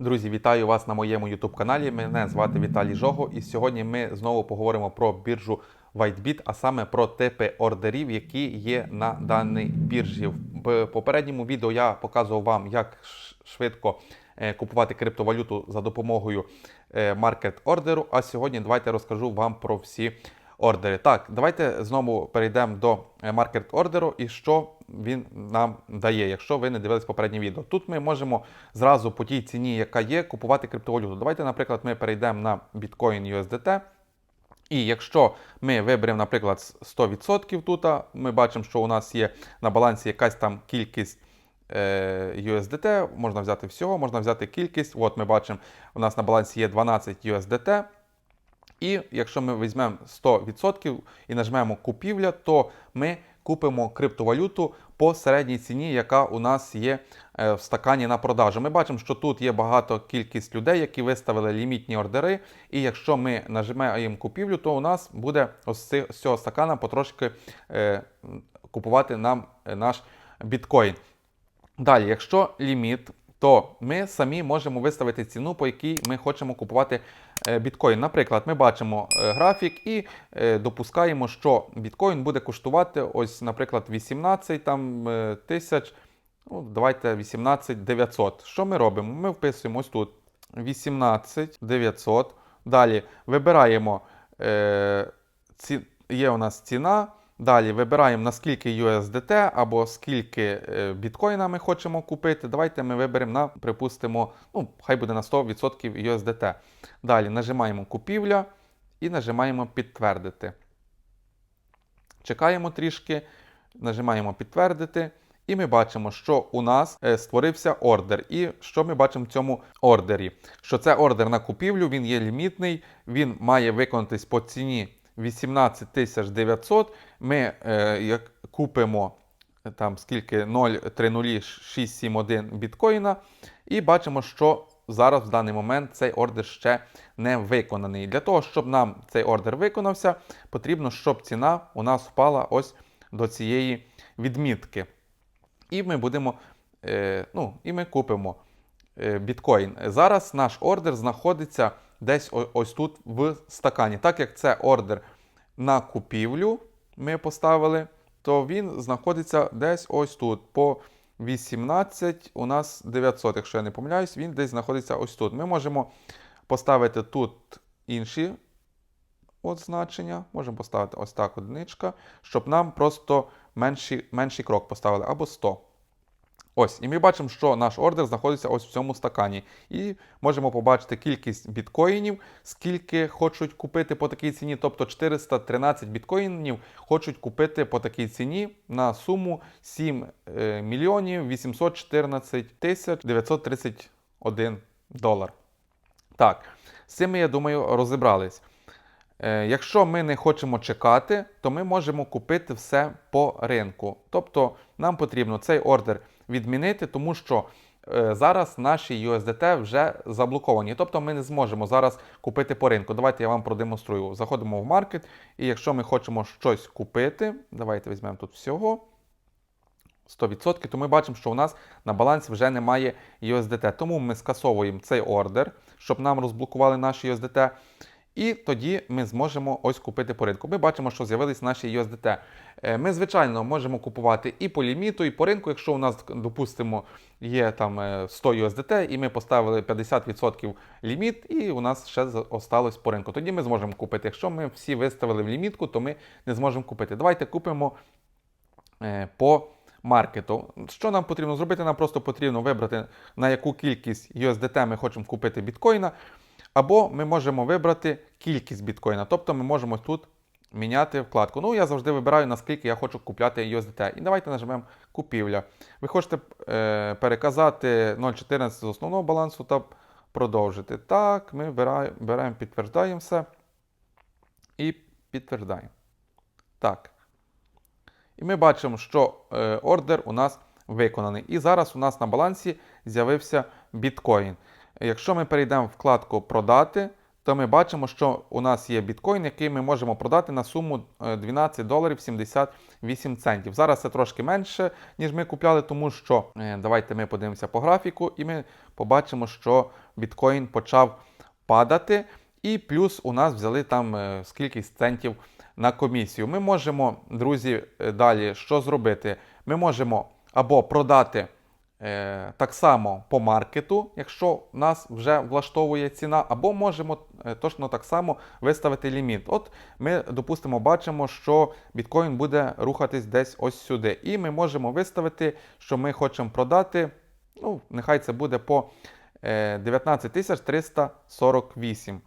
Друзі, вітаю вас на моєму YouTube каналі. Мене звати Віталій Жого, і сьогодні ми знову поговоримо про біржу WhiteBit, а саме про типи ордерів, які є на даній біржі. В попередньому відео я показував вам, як швидко е, купувати криптовалюту за допомогою е, маркет ордеру. А сьогодні давайте розкажу вам про всі ордери. Так, давайте знову перейдемо до е, маркет ордеру і що він нам дає, якщо ви не дивились попереднє відео. Тут ми можемо зразу по тій ціні, яка є, купувати криптовалюту. Давайте, наприклад, ми перейдемо на Bitcoin USDT. І якщо ми виберемо, наприклад, 100% тут, ми бачимо, що у нас є на балансі якась там кількість е, USDT, можна взяти всього, можна взяти кількість. От ми бачимо, у нас на балансі є 12 USDT. І якщо ми візьмемо 100% і нажмемо купівля, то ми купимо криптовалюту по середній ціні, яка у нас є е, в стакані на продажу. Ми бачимо, що тут є багато кількість людей, які виставили лімітні ордери. І якщо ми нажимаємо купівлю, то у нас буде з цього стакана потрошки е, купувати нам е, наш біткоін. Далі, якщо ліміт, то ми самі можемо виставити ціну, по якій ми хочемо купувати е, біткоін. Наприклад, ми бачимо е, графік і е, допускаємо, що біткоін буде коштувати ось, наприклад, 18 там, тисяч. Ну, давайте 18 900. Що ми робимо? Ми вписуємо ось тут 18 900. Далі вибираємо, е, ці, є у нас ціна. Далі вибираємо наскільки USDT або скільки е, біткоїна ми хочемо купити. Давайте ми виберемо на, припустимо, ну, хай буде на 100% USDT. Далі нажимаємо купівля і нажимаємо підтвердити. Чекаємо трішки, нажимаємо підтвердити. І ми бачимо, що у нас е, створився ордер. І що ми бачимо в цьому ордері? Що це ордер на купівлю, він є лімітний, він має виконатись по ціні 18 900. Ми е, купимо е, там скільки 0,30671 біткоїна, і бачимо, що зараз в даний момент цей ордер ще не виконаний. Для того, щоб нам цей ордер виконався, потрібно, щоб ціна у нас впала ось до цієї відмітки. І ми будемо, е, ну, і ми купимо е, біткоін. Зараз наш ордер знаходиться десь ось тут в стакані. Так як це ордер на купівлю ми поставили, то він знаходиться десь ось тут. По 18 у нас 900, якщо я не помиляюсь, він десь знаходиться ось тут. Ми можемо поставити тут інші значення. Можемо поставити ось так одиничка, щоб нам просто менший, менший крок поставили або 100. Ось, і ми бачимо, що наш ордер знаходиться ось в цьому стакані. І можемо побачити кількість біткоїнів, скільки хочуть купити по такій ціні. Тобто 413 біткоїнів хочуть купити по такій ціні на суму 7 е, мільйонів 814 тисяч 931 долар. Так, з цим я думаю, розібрались. Е, Якщо ми не хочемо чекати, то ми можемо купити все по ринку. Тобто нам потрібно цей ордер відмінити, тому що е, зараз наші USDT вже заблоковані. Тобто ми не зможемо зараз купити по ринку. Давайте я вам продемонструю. Заходимо в маркет, і якщо ми хочемо щось купити, давайте візьмемо тут всього. 100%, то ми бачимо, що у нас на балансі вже немає USDT. Тому ми скасовуємо цей ордер, щоб нам розблокували наші USDT. І тоді ми зможемо ось купити по ринку. Ми бачимо, що з'явились наші USDT. Е, Ми, звичайно, можемо купувати і по ліміту, і по ринку. Якщо у нас, допустимо, є там е, 100 USDT, і ми поставили 50% ліміт, і у нас ще осталось по ринку. Тоді ми зможемо купити. Якщо ми всі виставили в лімітку, то ми не зможемо купити. Давайте купимо е, по маркету. Що нам потрібно зробити? Нам просто потрібно вибрати, на яку кількість USDT ми хочемо купити біткоїна. Або ми можемо вибрати кількість біткоїна. Тобто ми можемо тут міняти вкладку. Ну, я завжди вибираю, наскільки я хочу купляти USDT. І давайте нажмемо купівля. Ви хочете е, переказати 0,14 з основного балансу та продовжити. Так, ми беремо, підтверждаємо все і підтверждаємо. Так. І ми бачимо, що е, ордер у нас виконаний. І зараз у нас на балансі з'явився біткоін. Якщо ми перейдемо в вкладку Продати, то ми бачимо, що у нас є біткоін, який ми можемо продати на суму е, 12 доларів 78 центів. Зараз це трошки менше, ніж ми купляли, тому що е, давайте ми подивимося по графіку, і ми побачимо, що біткоін почав падати. І плюс у нас взяли там е, скільки центів на комісію. Ми можемо, друзі, е, далі що зробити? Ми можемо або продати е, так само по маркету, якщо нас вже влаштовує ціна, або можемо е, точно так само виставити ліміт. От ми, допустимо, бачимо, що біткоін буде рухатись десь ось сюди. І ми можемо виставити, що ми хочемо продати. Ну, нехай це буде по е, 19 348.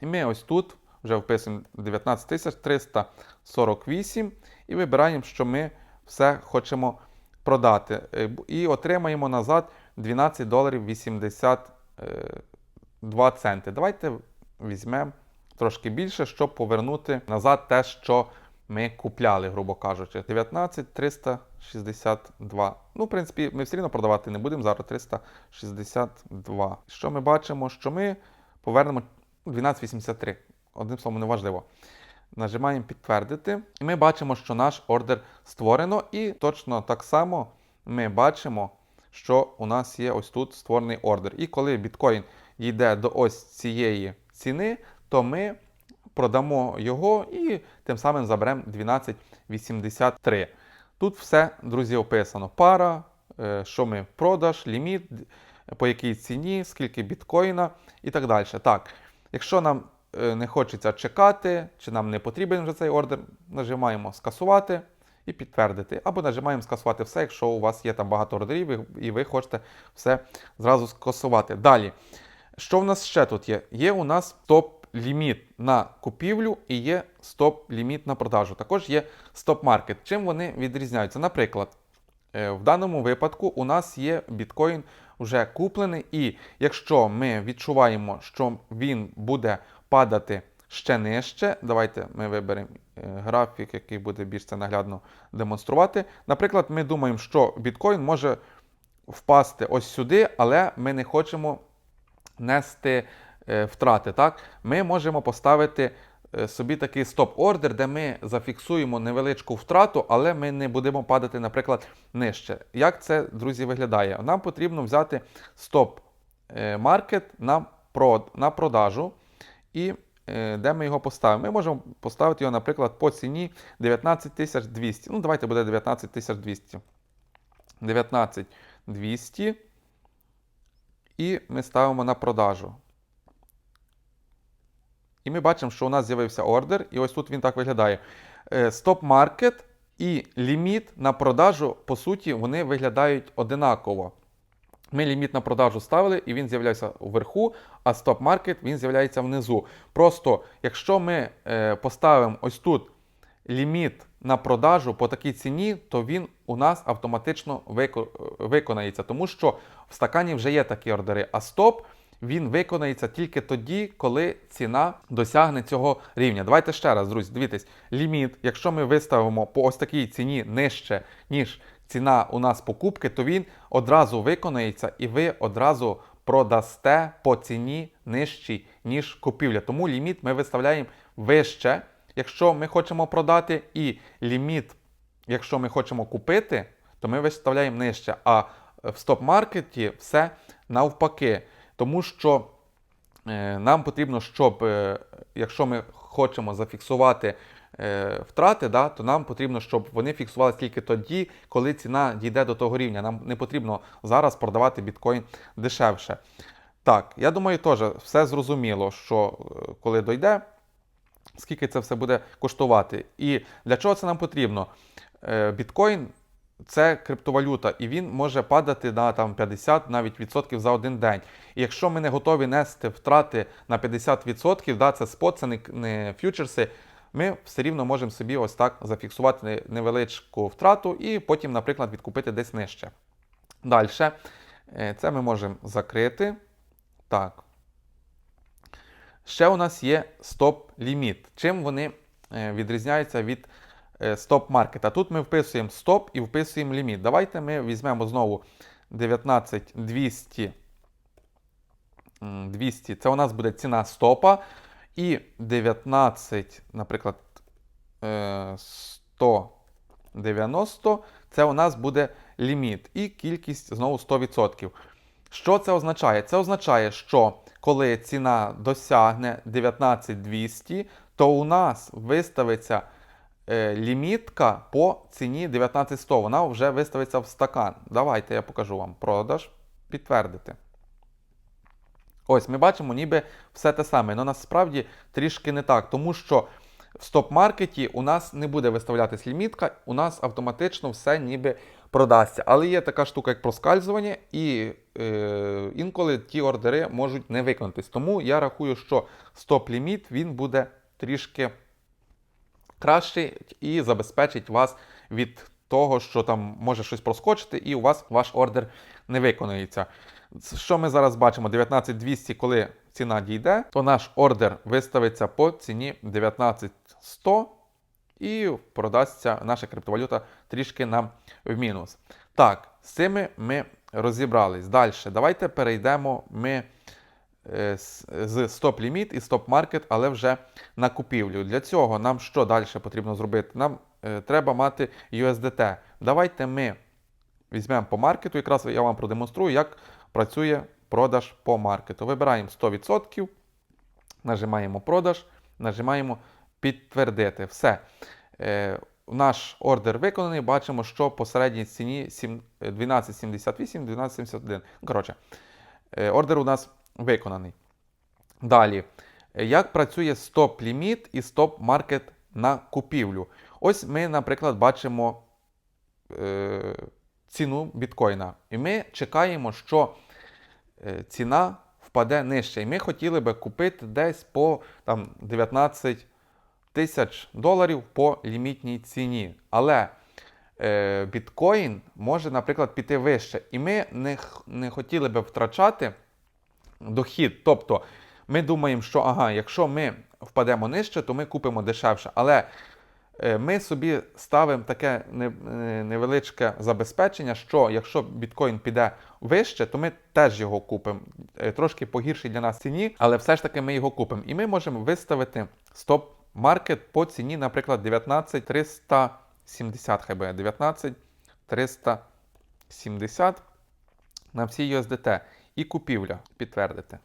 І ми ось тут вже вписуємо 19 348 і вибираємо, що ми все хочемо продати. Е, І отримаємо назад 12 доларів 82 центи. Давайте візьмемо трошки більше, щоб повернути назад те, що ми купляли, грубо кажучи. 19 362. Ну, в принципі, ми все одно продавати не будемо зараз 362. Що ми бачимо? Що ми повернемо 1283. Одним словом, неважливо. Нажимаємо підтвердити. І ми бачимо, що наш ордер створено. І точно так само ми бачимо, що у нас є ось тут створений ордер. І коли біткоін йде до ось цієї ціни, то ми продамо його і тим самим заберемо 1283. Тут все, друзі, описано. Пара, е, що ми продаж, ліміт, по якій ціні, скільки біткоїна і так далі. Так, якщо нам не хочеться чекати, чи нам не потрібен вже цей ордер, нажимаємо скасувати і підтвердити. Або нажимаємо скасувати все, якщо у вас є там багато ордерів і- і ви хочете все зразу скасувати. Далі. Що в нас ще тут є? Є у нас стоп-ліміт на купівлю і є стоп-ліміт на продажу. Також є стоп-маркет. Чим вони відрізняються? Наприклад, е, в даному випадку у нас є біткоін вже куплений, і якщо ми відчуваємо, що він буде падати ще нижче, давайте ми виберемо е, графік, який буде більш це наглядно демонструвати. Наприклад, ми думаємо, що біткоін може впасти ось сюди, але ми не хочемо нести е, втрати. Так? Ми можемо поставити е, собі такий стоп-ордер, де ми зафіксуємо невеличку втрату, але ми не будемо падати, наприклад, нижче. Як це, друзі, виглядає? Нам потрібно взяти стоп-маркет на продажу. І е, де ми його поставимо? Ми можемо поставити його, наприклад, по ціні 19 200. Ну, давайте буде 19 200. 19 200. І ми ставимо на продажу. І ми бачимо, що у нас з'явився ордер, і ось тут він так виглядає. Стоп-маркет і ліміт на продажу, по суті, вони виглядають одинаково. Ми ліміт на продажу ставили, і він з'являється вверху, а стоп-маркет він з'являється внизу. Просто, якщо ми е, поставимо ось тут ліміт на продажу по такій ціні, то він у нас автоматично вико- виконається, тому що в стакані вже є такі ордери, а стоп він виконається тільки тоді, коли ціна досягне цього рівня. Давайте ще раз, друзі, дивіться, ліміт, якщо ми виставимо по ось такій ціні нижче, ніж ціна у нас покупки, то він одразу виконається і ви одразу продасте по ціні нижчій, ніж купівля. Тому ліміт ми виставляємо вище, якщо ми хочемо продати, і ліміт, якщо ми хочемо купити, то ми виставляємо нижче. А в стоп-маркеті все навпаки. Тому що е, нам потрібно, щоб, е, якщо ми хочемо зафіксувати втрати, да, то нам потрібно, щоб вони фіксувалися тільки тоді, коли ціна дійде до того рівня. Нам не потрібно зараз продавати біткоін дешевше. Так, я думаю, теж все зрозуміло, що е, коли дойде, скільки це все буде коштувати. І для чого це нам потрібно? Е, Біткоін це криптовалюта, і він може падати на там 50 навіть відсотків за один день. І якщо ми не готові нести втрати на 50%, да, це спот, це не фьючерси. Ми все рівно можемо собі ось так зафіксувати невеличку втрату і потім, наприклад, відкупити десь нижче. Далі, це ми можемо закрити. Так. Ще у нас є стоп-ліміт. Чим вони е, відрізняються від е, стоп-маркета? Тут ми вписуємо стоп і вписуємо ліміт. Давайте ми візьмемо знову 19 200. м, 200. Це у нас буде ціна стопа. І 19, наприклад, е, 190 це у нас буде ліміт. І кількість знову 100%. Що це означає? Це означає, що коли ціна досягне 19200, то у нас виставиться е, лімітка по ціні 19100. Вона вже виставиться в стакан. Давайте я покажу вам продаж. Підтвердити. Ось ми бачимо, ніби все те саме, але насправді трішки не так, тому що в стоп-маркеті у нас не буде виставлятись лімітка, у нас автоматично все ніби продасться. Але є така штука, як проскальзування, і е, інколи ті ордери можуть не виконатись. Тому я рахую, що стоп-ліміт він буде трішки кращий і забезпечить вас від того, що там може щось проскочити, і у вас ваш ордер не виконується. Що ми зараз бачимо? 19200, коли ціна дійде, то наш ордер виставиться по ціні 19100 і продасться наша криптовалюта трішки нам в мінус. Так, з цими ми розібрались. Далі, давайте перейдемо ми е, з- стоп-ліміт і стоп-маркет, але вже на купівлю. Для цього нам що далі потрібно зробити? Нам е, треба мати USDT. Давайте ми візьмемо по маркету, якраз я вам продемонструю, як працює продаж по маркету. Вибираємо 100%, нажимаємо продаж, нажимаємо підтвердити. Все. Е, наш ордер виконаний. Бачимо, що по середній ціні е, 12,78, 12,71. Ну, Коротше, е, ордер у нас виконаний. Далі, Е, як працює стоп-ліміт і стоп-маркет на купівлю? Ось ми, наприклад, бачимо е, ціну біткоїна. І ми чекаємо, що е, ціна впаде нижче. І ми хотіли би купити десь по там, 19 тисяч доларів по лімітній ціні. Але е, біткоін може, наприклад, піти вище. І ми не, не хотіли би втрачати дохід. Тобто ми думаємо, що ага, якщо ми впадемо нижче, то ми купимо дешевше. Але ми собі ставимо таке е, невеличке забезпечення, що якщо біткоін піде вище, то ми теж його купимо. Е, Трошки по гіршій для нас ціні, але все ж таки ми його купимо. І ми можемо виставити стоп-маркет по ціні, наприклад, 19370 хай буде, 19370 на всі USDT і купівля підтвердити.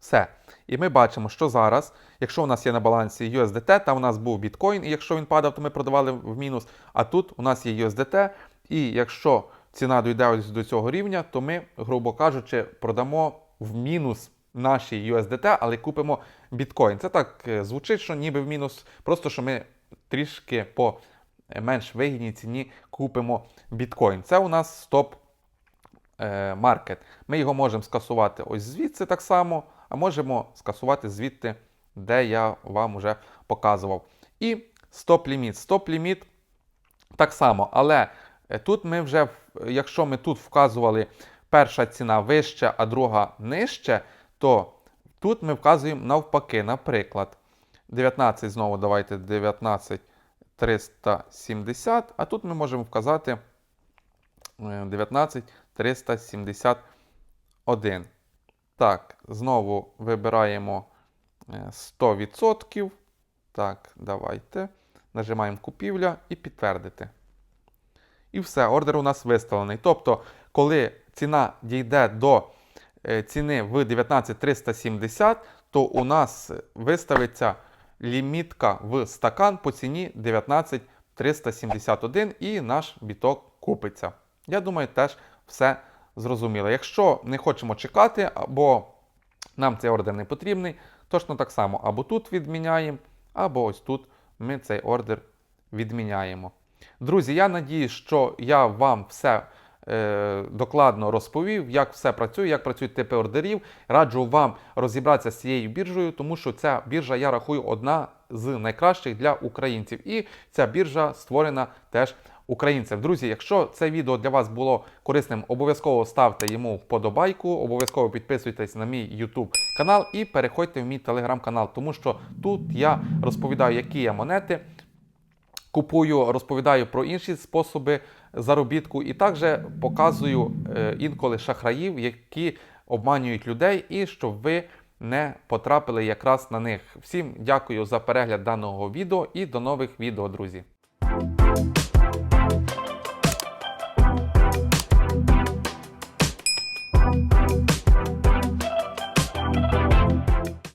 Все. І ми бачимо, що зараз, якщо у нас є на балансі USDT, там у нас був біткоін, і якщо він падав, то ми продавали в мінус. А тут у нас є USDT, і якщо ціна дійде ось до цього рівня, то ми, грубо кажучи, продамо в мінус наші USDT, але купимо біткоін. Це так е, звучить, що ніби в мінус, просто що ми трішки по е, менш вигідній ціні купимо біткоін. Це у нас стоп е. Ми його можемо скасувати ось звідси так само, а можемо скасувати звідти, де я вам вже показував. І стоп-ліміт. Стоп-ліміт так само, але е, тут ми вже, якщо ми тут вказували перша ціна вище, а друга нижче, то тут ми вказуємо навпаки, наприклад, 19 знову давайте 19 370, а тут ми можемо вказати е, 19 371. Так, знову вибираємо е, 100%. Так, давайте. Нажимаємо купівля і підтвердити. І все, ордер у нас виставлений. Тобто, коли ціна дійде до е, ціни в 19370, то у нас виставиться лімітка в стакан по ціні 19371 і наш біток купиться. Я думаю, теж все зрозуміло. Якщо не хочемо чекати, або нам цей ордер не потрібний, точно так само або тут відміняємо, або ось тут ми цей ордер відміняємо. Друзі, я надіюсь, що я вам все е, докладно розповів, як все працює, як працюють типи ордерів. Раджу вам розібратися з цією біржею, тому що ця біржа, я рахую, одна з найкращих для українців. І ця біржа створена теж українцем. Друзі, якщо це відео для вас було корисним, обов'язково ставте йому вподобайку, обов'язково підписуйтесь на мій YouTube канал і переходьте в мій телеграм-канал, тому що тут я розповідаю, які є монети купую, розповідаю про інші способи заробітку і також показую е, інколи шахраїв, які обманюють людей, і щоб ви не потрапили якраз на них. Всім дякую за перегляд даного відео і до нових відео, друзі.